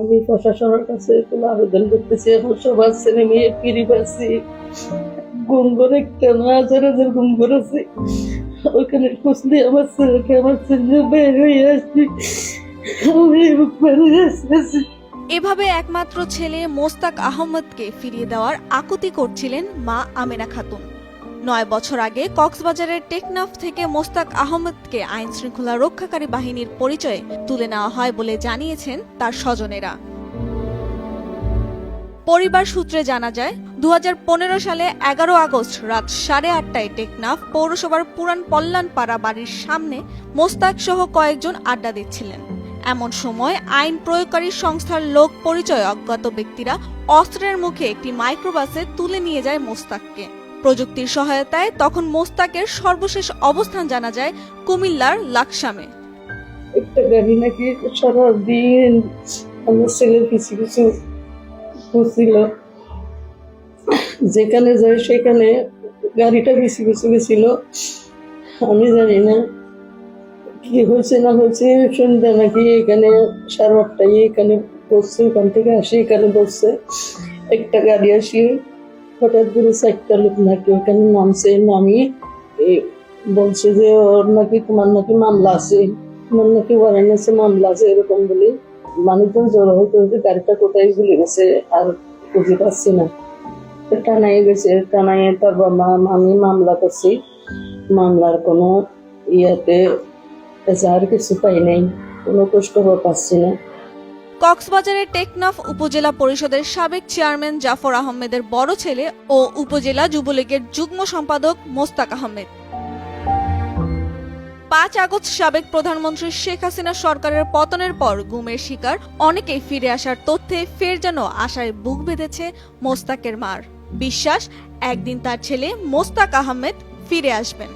আমি প্রশাসনের কাছে কোনো আবেদন করতেছি এখন সবার ছেলে মেয়ে ফিরি পাচ্ছি গুম করে কেন হাজার হাজার গুম করেছি ওখানে খুঁজলে আমার ছেলেকে, আমার ছেলে বের হয়ে আসছি। এভাবে একমাত্র ছেলে মোস্তাক আহমদকে ফিরিয়ে দেওয়ার আকুতি করছিলেন মা আমেনা খাতুন। নয় বছর আগে কক্সবাজারের টেকনাফ থেকে মোস্তাক আহমদকে আইন শৃঙ্খলা রক্ষাকারী বাহিনীর পরিচয়ে তুলে নেওয়া হয় বলে জানিয়েছেন তার স্বজনেরা। পরিবার সূত্রে জানা যায় দু হাজার পনেরো সালে এগারো আগস্ট রাত সাড়ে আটটায় টেকনাফ পৌরসভার পুরান পল্লানপাড়া বাড়ির সামনে মোস্তাক সহ কয়েকজন আড্ডা দিচ্ছিলেন। এমন সময় আইন প্রয়োগকারী সংস্থার লোক পরিচয় অজ্ঞাত ব্যক্তিরা অস্ত্রের মুখে একটি মাইক্রোবাসে তুলে নিয়ে যায় মোস্তাককে। প্রযুক্তির সহায়তায় তখন মোস্তাকের সর্বশেষ অবস্থান জানা যায় কুমিল্লার লাকসামে। একটা গাড়ি নাকি সারাদিন আমার কিছু কিছু যেখানে যায় সেখানে গাড়িটা বেশি কিছু গেছিল। আমি জানি না কি হয়েছে না হয়েছে, সন্ধ্যা নাকি এখানে সাড়ে এখানে বসছে ওখান থেকে আসি, এখানে বসছে। একটা গাড়ি আসি হঠাৎ করে চারটা লোক নাকি ওখানে নামছে, নামি এই বলছে যে ওর নাকি তোমার নাকি মামলা আছে, তোমার নাকি ওয়ারেন্ট আছে, মামলা আছে, এরকম বলে মানুষজন জড়ো হইতে হইতে গাড়িটা কোথায় ভুলে গেছে আর খুঁজে পাচ্ছি না। টানাই গেছে টানাইয়ে তারপর মা- আমি মামলা করছি, মামলার কোনো ইয়াতে আর কিছু পাই নাই, কোনো কষ্ট পাচ্ছি না। কক্সবাজারের টেকনাফ উপজেলা পরিষদের সাবেক চেয়ারম্যান জাফর আহমেদের বড় ছেলে ও উপজেলা যুবলীগের যুগ্ম সম্পাদক মোস্তাক আহমেদ। পাঁচ আগস্ট সাবেক প্রধানমন্ত্রী শেখ হাসিনা সরকারের পতনের পর গুমের শিকার, অনেকেই ফিরে আসার তথ্যে ফের যেন আশায় বুক বেঁধেছে মোস্তাকের মার। বিশ্বাস, একদিন তার ছেলে মোস্তাক আহমেদ ফিরে আসবেন।